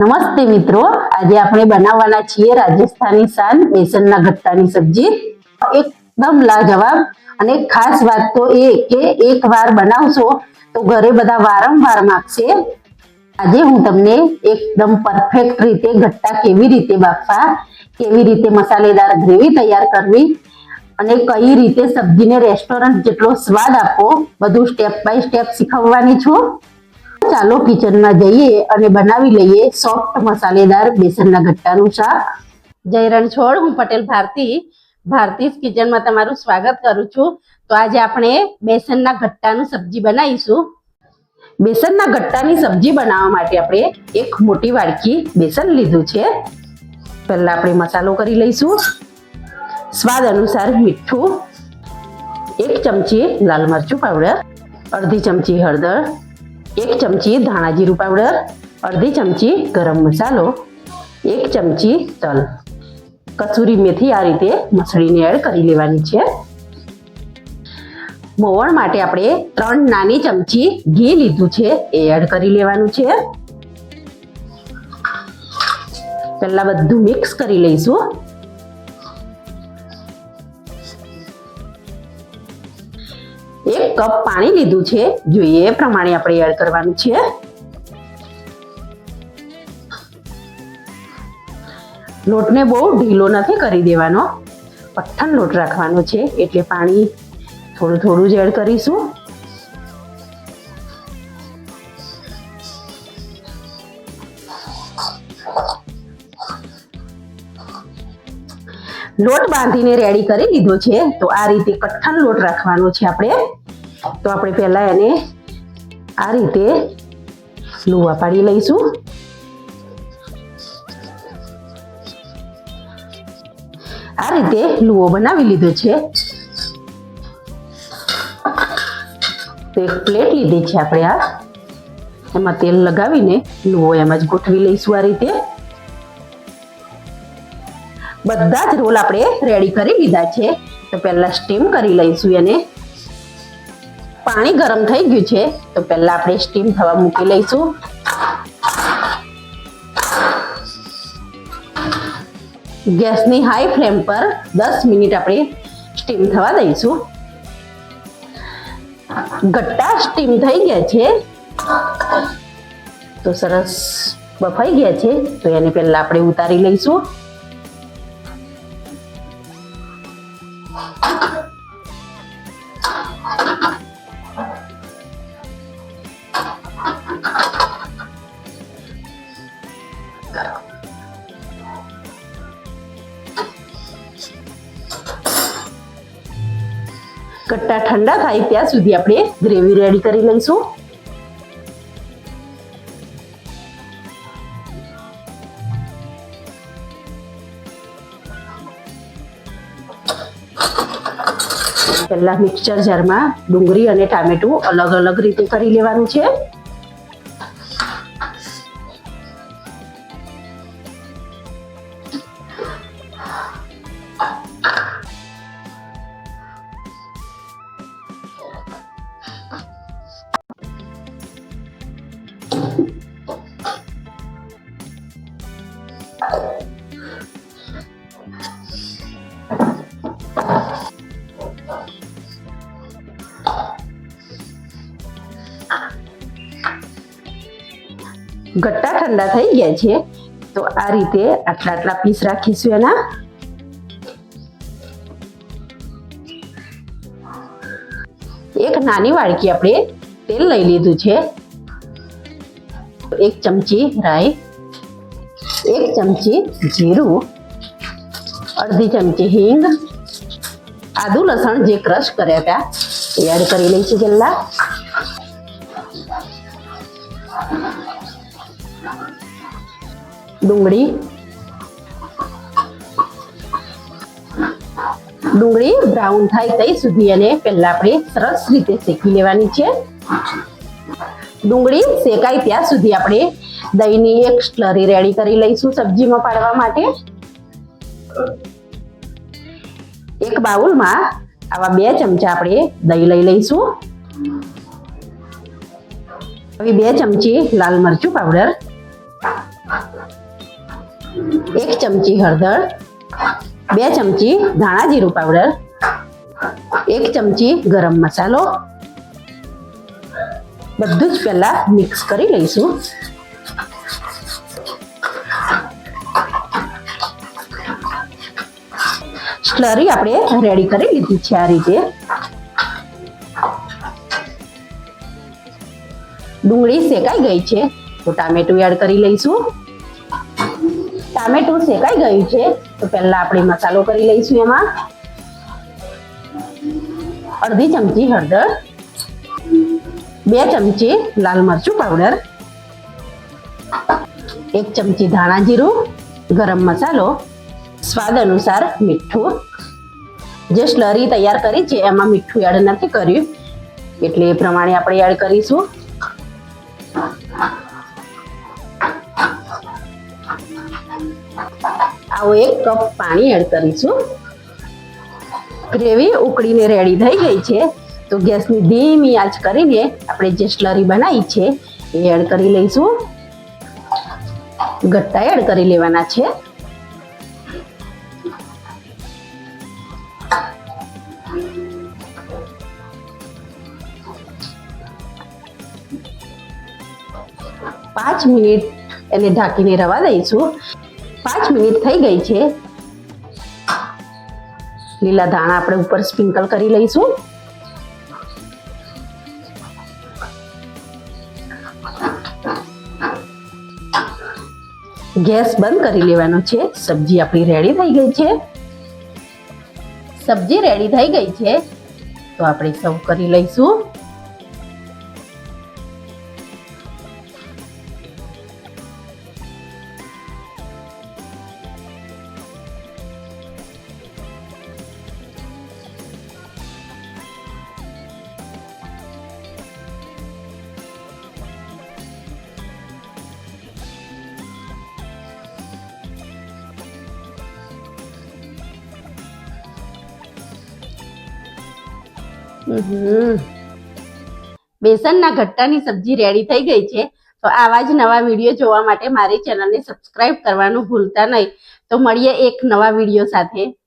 નમસ્તે મિત્રો. આજે આપણે બનાવવાના છીએ રાજસ્થાની શાન બેસનના ગટ્ટાની સબ્જી. એકદમ લાજવાબ અને ખાસ વાત તો એ કે એકવાર બનાવશો તો ઘરે બધા વારંવાર માગશે. આજે હું તમને એકદમ પરફેક્ટ રીતે ગટ્ટા કેવી રીતે બાફવા, કેવી રીતે મસાલેદાર ગ્રેવી તૈયાર કરવી અને કઈ રીતે સબ્જીને રેસ્ટોરન્ટ જેટલો સ્વાદ આપવો, બધું સ્ટેપ બાય સ્ટેપ શીખવવાની છું. ચાલો કિચનમાં જઈએ અને બનાવી લઈએ સોફ્ટ મસાલેદાર બેસનના ગટ્ટાનું શાક. જય રણછોડ, હું પટેલ ભારતી. ભારતીસ કિચનમાં તમારું સ્વાગત કરું છું. તો આજે આપણે બેસનના ગટ્ટાનું સબ્જી બનાવીશું. બેસનના ગટ્ટાની સબ્જી બનાવવા માટે આપણે એક મોટી વાડકી બેસન લીધું છે. પહેલાં આપણે મસાલો કરી લઈશું. સ્વાદ અનુસાર મીઠું, એક ચમચી લાલ મરચું પાવડર, અડધી ચમચી હળદર એક ચમચી ધાણા જીરું પાવડર અડધી ચમચી ગરમ મસાલો, એક ચમચી તલ. કસૂરી મેથી આ રીતે મસળીને એડ કરી લેવાની છે. મોવણ માટે આપણે ત્રણ નાની ચમચી ઘી લીધું છે, એ એડ કરી લેવાનું છે. પહેલાં બધું મિક્સ કરી લઈશું. એક કપ પાણી લીધું છે. જોઈએ એ પ્રમાણે આપણે એડ કરવાનું છે. લોટને બહુ ઢીલો નથી કરી દેવાનો. પઠ્ઠન લોટ રાખવાનો છે, એટલે પાણી થોડું થોડું જ એડ કરીશું. લોટ બાંધીને રેડી કરી લીધો છે. તો આ રીતે કઠણ લોટ રાખવાનો છે આપણે. તો આપણે પહેલાં એને આ રીતે લુવા પાડી લઈશું. આ રીતે લુવો બનાવી લીધો છે. એક પ્લેટ લીધી છે આપણે આ. એમાં તેલ લગાવીને લુવો એમ જ ગોઠવી લઈશું આ રીતે. બધા જ રોલ આપણે રેડી કરી લીધા છે. તો પહેલા સ્ટીમ કરી લઈશું એને. પાણી ગરમ થઈ ગયું છે, તો પહેલા આપણે સ્ટીમ થવા મૂકી લઈશું. ગેસની હાઈ ફ્લેમ પર દસ મિનિટ આપણે સ્ટીમ થવા દઈશું. ગટ્ટા સ્ટીમ થઈ ગયા છે, તો સરસ બફાઈ ગયા છે, તો એને પહેલા આપણે ઉતારી લઈશું. કટ્ટા ઠંડા થાય ત્યાં સુધી આપણે ગ્રેવી રેડી કરી લઈશું. પહેલાં મિક્સચર જારમાં ડુંગળી અને ટામેટું અલગ અલગ રીતે કરી લેવાનું છે. ઠંડા થઈ ગયા છે. તો આ રીતે આટલા આટલા પીસ રાખીશું એના. એક નાની વાડકી આપણે તેલ લઈ લીધું છે. એક ચમચી રાઈ, એક ચમચી જીરું, અડધી ચમચી હિંગ, આદુ લસણ જે ક્રશ કર્યા હતા એડ કરી લઈશું પહેલા ડુંગળી ડુંગળી બ્રાઉન થાય ત્યાં સુધી એને પહેલા આપણે સરસ રીતે શેકી લેવાની છે ડુંગળી શેકાય ત્યાં સુધી આપણે દહીંની એક સ્લરી રેડી કરી લઈશું સબ્જીમાં પાડવા માટે. એક બાઉલમાં આવા બે ચમચા આપણે દહીં લઈ લઈશું. હવે બે ચમચી લાલ મરચું પાવડર એક ચમચી હળદર, બે ચમચી ધાણા જીરું પાવડર એક ચમચી ગરમ મસાલો. બધું જ પહેલા મિક્સ કરી લઈશું. સ્લરી આપણે રેડી કરી લીધી છે આ રીતે. ડુંગળી શેકાઈ ગઈ છે, તો ટામેટું એડ કરી લઈશું. ટામેટું શેકાઈ ગયું છે, તો પહેલા આપણે મસાલો કરી લઈશું એમાં. અડધી ચમચી હળદર, બે ચમચી લાલ મરચું પાવડર, એક ચમચી ધાણા જીરું, ગરમ મસાલો, સ્વાદ અનુસાર મીઠું. જે સ્લરી તૈયાર કરી છે, એમાં મીઠું એડ નથી કર્યું. એટલે એ પ્રમાણે આપણે એડ કરીશું. આવો એક કપ પાણી એડ કરીશું. ગ્રેવી ઉકળીને રેડી થઈ ગઈ છે. તો ગેસની ધીમી આંચ કરીને આપણે જે સ્લરી બનાવી છે એ એડ કરી લઈશું. ગટ્ટા એડ કરી લેવાના છે. પાંચ મિનિટ એને ઢાંકીને રવા દઈશું. પાંચ મિનિટ થઈ ગઈ છે. લીલા ધાણા આપણે ઉપર સ્પ્રિંકલ કરી લઈશું. ગેસ બંધ કરી લેવાનો છે. સબ્જી આપણી રેડી થઈ ગઈ છે. સબ્જી રેડી થઈ ગઈ છે. તો આપણે સર્વ કરી લઈશું. બેસનના ગટ્ટાની સબ્જી રેડી થઈ ગઈ છે. તો આવા જ નવા વીડિયો જોવા માટે મારી ચેનલને સબસ્ક્રાઇબ કરવાનું ભૂલતા નહીં. તો મળીએ એક નવા વીડિયો સાથે.